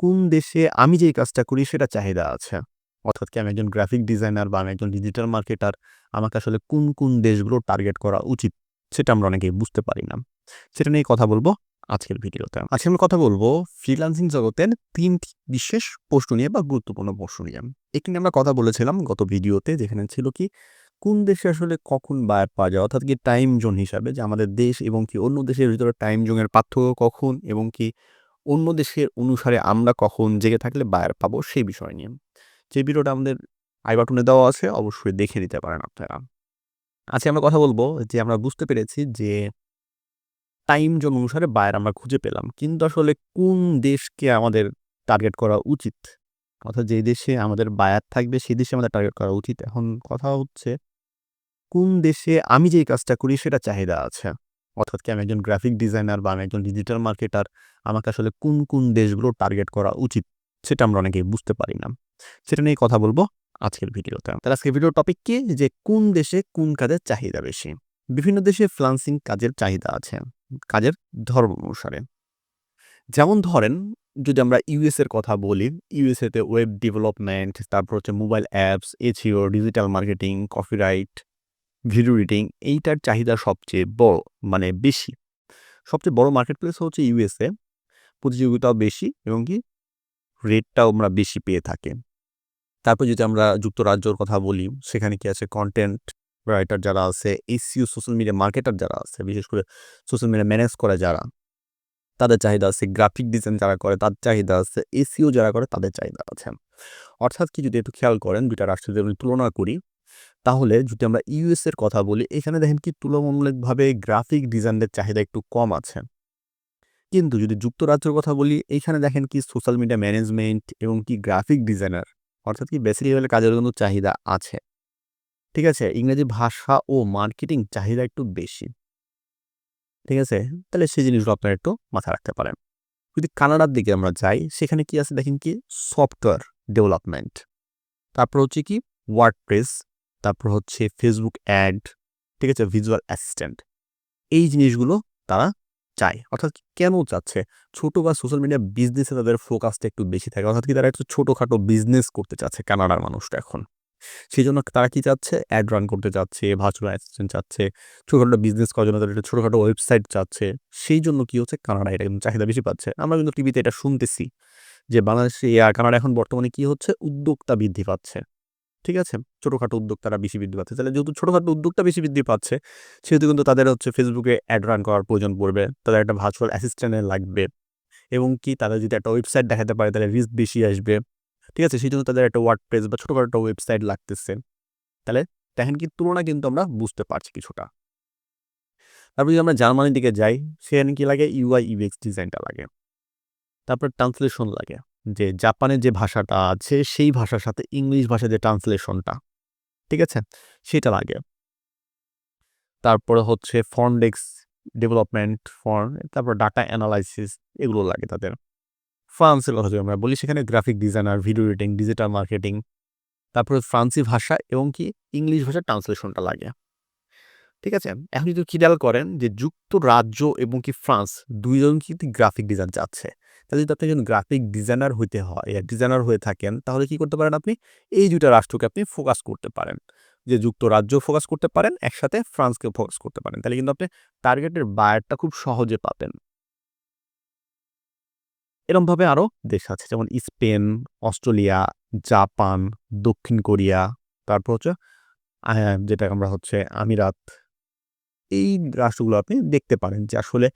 কোন দেশে আমি যেই কাজটা করি সেটা চাহিদা আছে? অর্থাৎ কি আমি একজন গ্রাফিক ডিজাইনার বা আমি একজন ডিজিটাল মার্কেটার আমাকে আসলে কোন কোন দেশগুলো টার্গেট করা উচিত সেটা আমরা অনেকেই বুঝতে পারি না। সেটা নিয়ে কথা বলব আজকের ভিডিওতে। আজকে আমরা কথা বলব ফ্রিলান্সিং জগতের তিনটি বিশেষ প্রশ্ন নিয়ে বা গুরুত্বপূর্ণ প্রশ্ন নিয়ে। এখানে আমরা কথা বলেছিলাম গত ভিডিওতে যেখানে ছিল কি, কোন দেশে আসলে কখন বায়ার পাওয়া যায়? অর্থাৎ কি টাইম জোন হিসাবে যে আমাদের দেশ এবং কি অন্য দেশের ভিতরে টাইম জোনের পার্থক্য কখন এবং কি অন্য দেশের অনুসারে আমরা কখন জেগে থাকলে বায়ার পাবো সেই বিষয় নিয়ে। যে ভিডিওটা আমাদের আই বাটনে দেওয়া আছে, অবশ্যই দেখে নিতে পারেন আপনারা। আজকে আমরা কথা বলব যে আমরা বুঝতে পেরেছি যে টাইম জোন অনুসারে বায়ার আমরা খুঁজে পেলাম। কিন্তু আসলে কোন দেশকে আমাদের টার্গেট করা উচিত? অর্থাৎ যে দেশে আমাদের বায়ার থাকবে, সেই দেশে আমাদের টার্গেট করা উচিত। এখন কথা হচ্ছে, কোন দেশে আমি যেই কাজটা করি, সেটা চাহিদা আছে। অর্থাৎ কি আমি একজন গ্রাফিক ডিজাইনার বা আমি একজন ডিজিটাল মার্কেটার আমাকে আসলে কোন কোন দেশগুলো টার্গেট করা উচিত সেটা আমরা অনেকেই বুঝতে পারি না। সেটা নিয়ে কথা বলব আজকের ভিডিওতে। তাহলে আজকের ভিডিওর টপিক কি? যে কোন দেশে কোন কাজের চাহিদা বেশি? বিভিন্ন দেশে ফ্লান্সিং কাজের চাহিদা আছে, কাজের ধর্ম অনুসারে। যেমন ধরেন, যদি আমরা ইউএস এর কথা বলি ইউএসএতে ওয়েব ডেভেলপমেন্ট তারপর হচ্ছে mobile apps SEO digital marketing copyright video reading এইটার চাহিদা সবচেয়ে বড় মানে বেশি। সবচেয়ে বড় মার্কেট প্লেস হচ্ছে ইউএসএ প্রতিযোগিতাও বেশি এবং কি রেটটাও আমরা বেশি পেয়ে থাকি। তারপর যদি আমরা যুক্তরাজ্যর কথা বলি, সেখানে কি আছে কন্টেন্ট রাইটার যারা আছে এসিও সোশ্যাল মিডিয়া মার্কেটার যারা আছে, বিশেষ করে সোশ্যাল মিডিয়া ম্যানেজ করে যারা, তাদের চাহিদা আছে গ্রাফিক ডিজাইন যারা করে তাদের চাহিদা আছে এসিও যারা করে, তাদের চাহিদা আছে। অর্থাৎ কি যদি একটু খেয়াল করেন, দুইটা রাষ্ট্রের তুলনা করি তাহলে যদি আমরা ইউএস এর কথা বলি, এখানে দেখেন কি তুলনামূলকভাবে গ্রাফিক ডিজাইনের চাহিদা একটু কম আছে। কিন্তু যদি যুক্তরাজ্যের কথা বলি, এখানে দেখেন কি সোশ্যাল মিডিয়া ম্যানেজমেন্ট এবং কি গ্রাফিক ডিজাইনার অর্থাৎ কি বেসিক লেভেলের কাজের কিন্তু চাহিদা আছে। ঠিক আছে? ইংরেজি ভাষা ও মার্কেটিং চাহিদা একটু বেশি। ঠিক আছে? তাহলে সেই জিনিসগুলো আপনারা একটু মাথায় রাখতে পারেন। যদি কানাডার দিকে আমরা যাই, সেখানে কি আছে দেখেন কি? সফটওয়্যার ডেভেলপমেন্ট তারপর হচ্ছে কি? ওয়ার্ডপ্রেস তারপর হচ্ছে ফেসবুক অ্যাড ঠিক আছে? ভিজুয়াল অ্যাসিস্ট্যান্ট এই জিনিসগুলো তারা চায়। অর্থাৎ কেন চাচ্ছে? ছোট বা সোশ্যাল মিডিয়া বিজনেসে তাদের ফোকাসটা একটু বেশি থাকে। অর্থাৎ কি তারা একটু ছোটোখাটো বিজনেস করতে চাচ্ছে কানাডার মানুষটা এখন। সেই জন্য তারা কি চাচ্ছে? অ্যাড রান করতে চাচ্ছে ভার্চুয়াল অ্যাসিস্ট্যান্ট চাচ্ছে, ছোটোখাটো বিজনেস করার জন্য তাদের একটা ছোটোখাটো ওয়েবসাইট চাচ্ছে। সেই জন্য কি হচ্ছে? কানাডা এটা কিন্তু চাহিদা বেশি পাচ্ছে। আমরা কিন্তু টিভিতে এটা শুনতেছি যে বাংলাদেশে কানাডা এখন বর্তমানে কি হচ্ছে? উদ্যোক্তা বৃদ্ধি পাচ্ছে। ঠিক আছে? ছোটোখাটো উদ্যোক্তারা বেশি বৃদ্ধি পাচ্ছে। তাহলে যেহেতু ছোটোখাটো উদ্যোক্তা বেশি বৃদ্ধি পাচ্ছে, সেহেতু কিন্তু তাদের হচ্ছে ফেসবুকে অ্যাড রান করার প্রয়োজন পড়বে। তাদের একটা ভার্চুয়াল অ্যাসিস্ট্যান্টের লাগবে। এবং কি তাদের যদি একটা ওয়েবসাইট দেখাতে পারে, তাহলে রিস্ক বেশি আসবে। ঠিক আছে? সেই জন্য তাদের একটা ওয়ার্ড পেজ বা ছোটোখাটো একটা ওয়েবসাইট লাগতেছে। তাহলে দেখেন কি, তুলনা কিন্তু আমরা বুঝতে পারছি কিছুটা। তারপর যদি আমরা জার্মানির দিকে যাই, সেখানে কি লাগে? ইউআই ইউএক্স ডিজাইনটা লাগে। তারপর ট্রান্সলেশন লাগে। যে জাপানের যে ভাষাটা আছে, সেই ভাষার সাথে ইংলিশ ভাষার যে ট্রান্সলেশনটা ঠিক আছে? সেটা লাগে তারপরে হচ্ছে ফর্নডেক্স ডেভেলপমেন্ট ফর্ম তারপর ডাটা অ্যানালাইসিস এগুলো লাগে তাদের। ফ্রান্সের কথা যদি আমরা বলি, সেখানে graphic designer video editing digital marketing তারপরে ফ্রান্সি ভাষা এবং কি ইংলিশ ভাষার ট্রান্সলেশনটা লাগে। ঠিক আছে? এখন যদি খেয়াল করেন যে যুক্তরাজ্য এবং কি ফ্রান্স, দুইজন কিন্তু গ্রাফিক ডিজাইন যাচ্ছে তাহলে যদি আপনি একজন গ্রাফিক ডিজাইনার হইতে হয় ডিজাইনার হয়ে থাকেন, তাহলে কি করতে পারেন আপনি? এই দুইটা রাষ্ট্রকে আপনি ফোকাস করতে পারেন। যে যুক্তরাজ্য ফোকাস করতে পারেন, একসাথে ফ্রান্সকে ফোকাস করতে পারেন। তাহলে কিন্তু আপনি টার্গেটের বায়ারটা খুব সহজে পাবেন। এরমভাবে আরও দেশ আছে, যেমন স্পেন, অস্ট্রেলিয়া, জাপান, দক্ষিণ কোরিয়া, তারপর হচ্ছে যেটা আমরা হচ্ছে আমিরাত। এই রাষ্ট্রগুলো আপনি দেখতে পারেন যে আসলে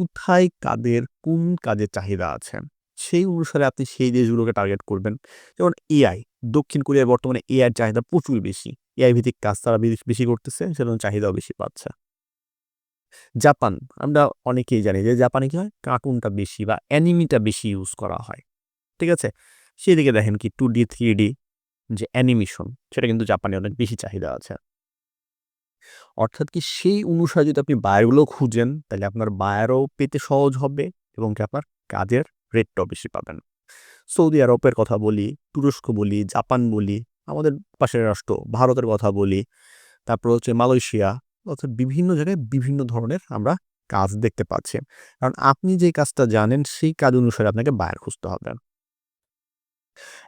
কোথায় কাদের কোন কাজের চাহিদা আছে? সেই অনুসারে আপনি সেই দেশগুলোকে টার্গেট করবেন। যেমন এআই দক্ষিণ কোরিয়ায় বর্তমানে এআইয়ের চাহিদা প্রচুর বেশি। এআই ভিত্তিক কাজ তারা বেশি করতেছে, সেজন্য চাহিদাও বেশি পাচ্ছে। জাপান, আমরা অনেকেই জানি যে জাপানে কি হয়? কার্টুনটা বেশি বা অ্যানিমিটা বেশি ইউজ করা হয়। ঠিক আছে? সেদিকে দেখেন কি টু ডি থ্রি ডি যে অ্যানিমেশন সেটা কিন্তু জাপানে অনেক বেশি চাহিদা আছে। অর্থাৎ কি সেই অনুসারে যদি আপনি বায়ারগুলো খুঁজেন, তাহলে আপনার বায়ারও পেতে সহজ হবে এবং কি আপনার কাজের রেটটাও বেশি পাবেন। সৌদি আরবের কথা বলি, তুরস্ক বলি, জাপান বলি, আমাদের পাশের রাষ্ট্র ভারতের কথা বলি, তারপর হচ্ছে মালয়েশিয়া, অর্থাৎ বিভিন্ন জায়গায় বিভিন্ন ধরনের আমরা কাজ দেখতে পাচ্ছি। কারণ আপনি যে কাজটা জানেন, সেই কাজ অনুসারে আপনাকে বায়ার খুঁজতে হবে।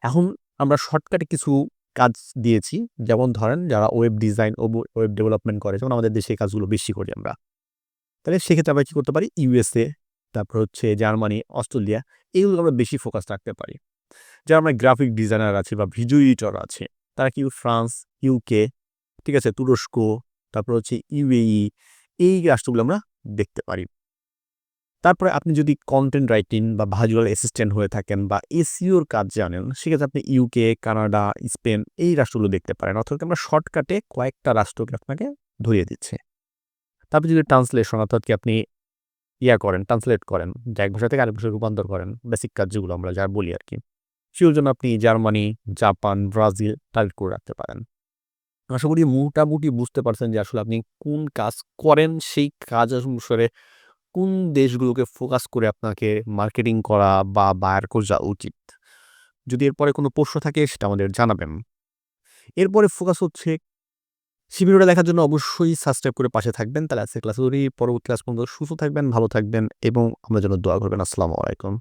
এখন আমরা শর্টকাটে কিছু কাজ দিয়েছি। যেমন ধরেন, যারা ওয়েব ডিজাইন ও ওয়েব ডেভেলপমেন্ট করে, যেমন আমাদের দেশে কাজগুলো বেশি করি আমরা। তাহলে সেক্ষেত্রে আমরা কী করতে পারি? ইউএসএ তারপর হচ্ছে জার্মানি, অস্ট্রেলিয়া এইগুলো আমরা বেশি ফোকাস রাখতে পারি। যারা আমরা গ্রাফিক ডিজাইনার আছে বা ভিডিও এডিটর আছে, তারা কি ফ্রান্স ইউকে ঠিক আছে, তুরস্ক, তারপর হচ্ছে ইউএই এই রাষ্ট্রগুলো আমরা দেখতে পারি। তারপরে আপনি যদি কন্টেন্ট রাইটিং বা ভাজুয়াল অ্যাসিস্ট্যান্ট হয়ে থাকেন বা এসিওর কাজ জানেন, সেক্ষেত্রে আপনি ইউকে কানাডা স্পেন এই রাষ্ট্রগুলো দেখতে পারেন। অর্থাৎ আমরা শর্টকাটে কয়েকটা রাষ্ট্রকে আপনাকে ধরিয়ে দিচ্ছে। তারপর যদি ট্রান্সলেশন অর্থাৎ কি আপনি ইয়া করেন ট্রান্সলেট করেন এক ভাষা থেকে আরেক ভাষায় রূপান্তর করেন বেসিক কাজ যেগুলো আমরা যা বলি আর কি সেগুলোর জন্য আপনি জার্মানি, জাপান, ব্রাজিল টার্গেট করে রাখতে পারেন। আশা করি মোটামুটি বুঝতে পারছেন যে আসলে আপনি কোন কাজ করেন, সেই কাজ অনুসারে কোন দেশগুলোকে ফোকাস করে আপনাকে মার্কেটিং করা বা বায়ার করা উচিত? যদি এরপরে কোনো প্রশ্ন থাকে, সেটা আমাদের জানাবেন। এরপরে ফোকাস হচ্ছে ভিডিওটা দেখার জন্য অবশ্যই সাবস্ক্রাইব করে পাশে থাকবেন। তাহলে আজকে ক্লাস পরবর্তী ক্লাস পর্যন্ত সুস্থ থাকবেন, ভালো থাকবেন এবং আমরা যেন দোয়া করবেন। আসসালামু আলাইকুম।